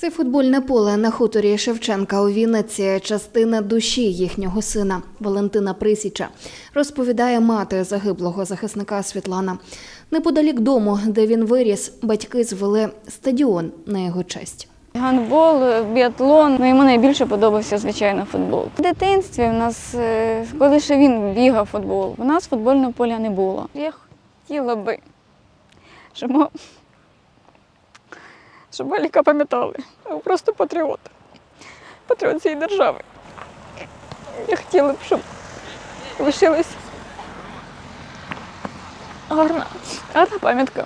Це футбольне поле на хуторі Шевченка у Вінниці, частина душі їхнього сина Валентина Присіча, розповідає мати загиблого захисника Світлана. Неподалік дому, де він виріс, батьки звели стадіон на його честь. Гандбол, біатлон. Ну, йому найбільше подобався, звичайно, футбол. В дитинстві в нас, е, коли ще він бігав футбол, у нас футбольного поля не було. Я хотіла би, щоб, щоб Маліка пам'ятали. Ви Просто патріот. Патріот цієї держави. Я хотіла б, щоб лишилась гарна, гарна пам'ятка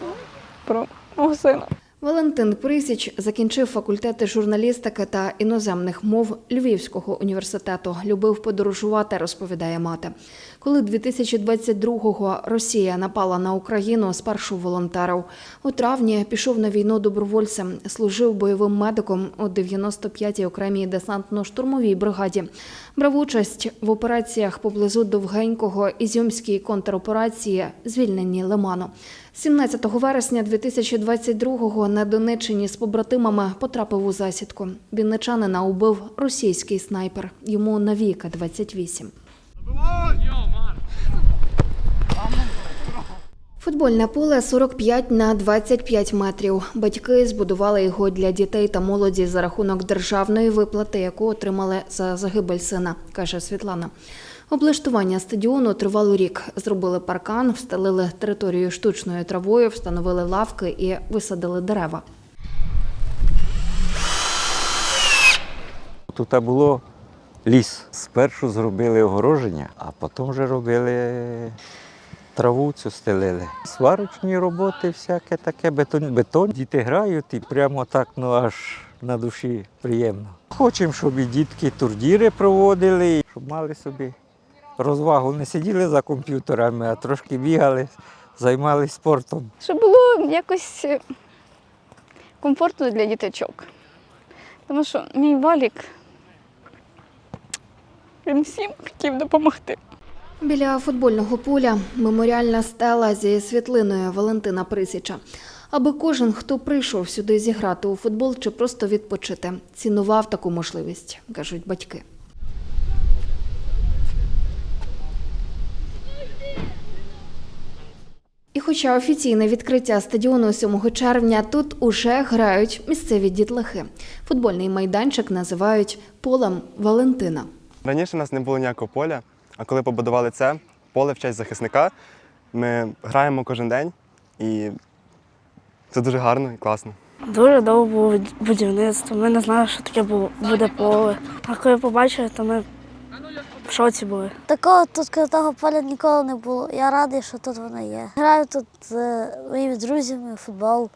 про мого сина. Валентин Присіч закінчив факультети журналістики та іноземних мов Львівського університету. Любив подорожувати, розповідає мати. Коли 2022-го Росія напала на Україну, спершу волонтерив. У травні пішов на війну добровольцем, служив бойовим медиком у 95-й окремій десантно-штурмовій бригаді. Брав участь в операціях поблизу Довгенького, Ізюмській контроперації, звільненні Лиману. 17 вересня 2022-го на Донеччині з побратимами потрапив у засідку. Вінничанина убив російський снайпер. Йому навіки 28. Футбольне поле 45 на 25 метрів. Батьки збудували його для дітей та молоді за рахунок державної виплати, яку отримали за загибель сина, каже Світлана. Облаштування стадіону тривало рік. Зробили паркан, встелили територію штучною травою, встановили лавки і висадили дерева. Тут було ліс. Спершу зробили огороження, а потім вже робили траву цю стелили. Сварочні роботи, всяке таке, бетон, бетон. Діти грають і прямо так ну, аж на душі приємно. Хочемо, щоб і дітки турдіри проводили, щоб мали собі розвагу. Не сиділи за комп'ютерами, а трошки бігали, займалися спортом. щоб було якось е, комфортно для діточок. Тому що мій валік він всім хотів допомогти. Біля футбольного поля меморіальна стела зі світлиною Валентина Присіча. Аби кожен, хто прийшов сюди зіграти у футбол чи просто відпочити, цінував таку можливість, кажуть батьки. І хоча офіційне відкриття стадіону 7 червня, тут уже грають місцеві дітлахи. Футбольний майданчик називають полем Валентина. Раніше у нас не було ніякого поля, а коли побудували це поле в честь захисника, ми граємо кожен день і це дуже гарно і класно. Дуже довго було будівництво. Ми не знали, що таке було, буде поле. А коли побачили, то ми в шоці були. Такого тут крутого поля ніколи не було. Я радий, що тут воно є. Граю тут з моїми друзями футбол.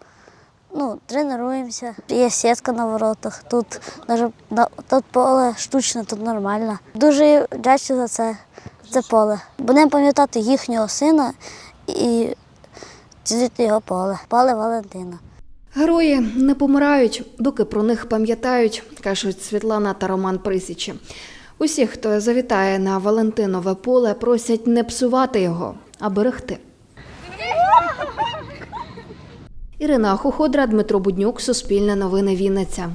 Ну, тренуємося. Є сітка на воротах. Тут даже на- тут поле штучне, тут нормально. Дуже вдячний за це, це поле. Будемо пам'ятати їхнього сина і цінити його поле. Поле Валентина. Герої не помирають, доки про них пам'ятають, кажуть Світлана та Роман Присічі. Усі, хто завітає на Валентинове поле, просять не псувати його, а берегти. Ірина Хоходра, Дмитро Буднюк, Суспільне новини Вінниця.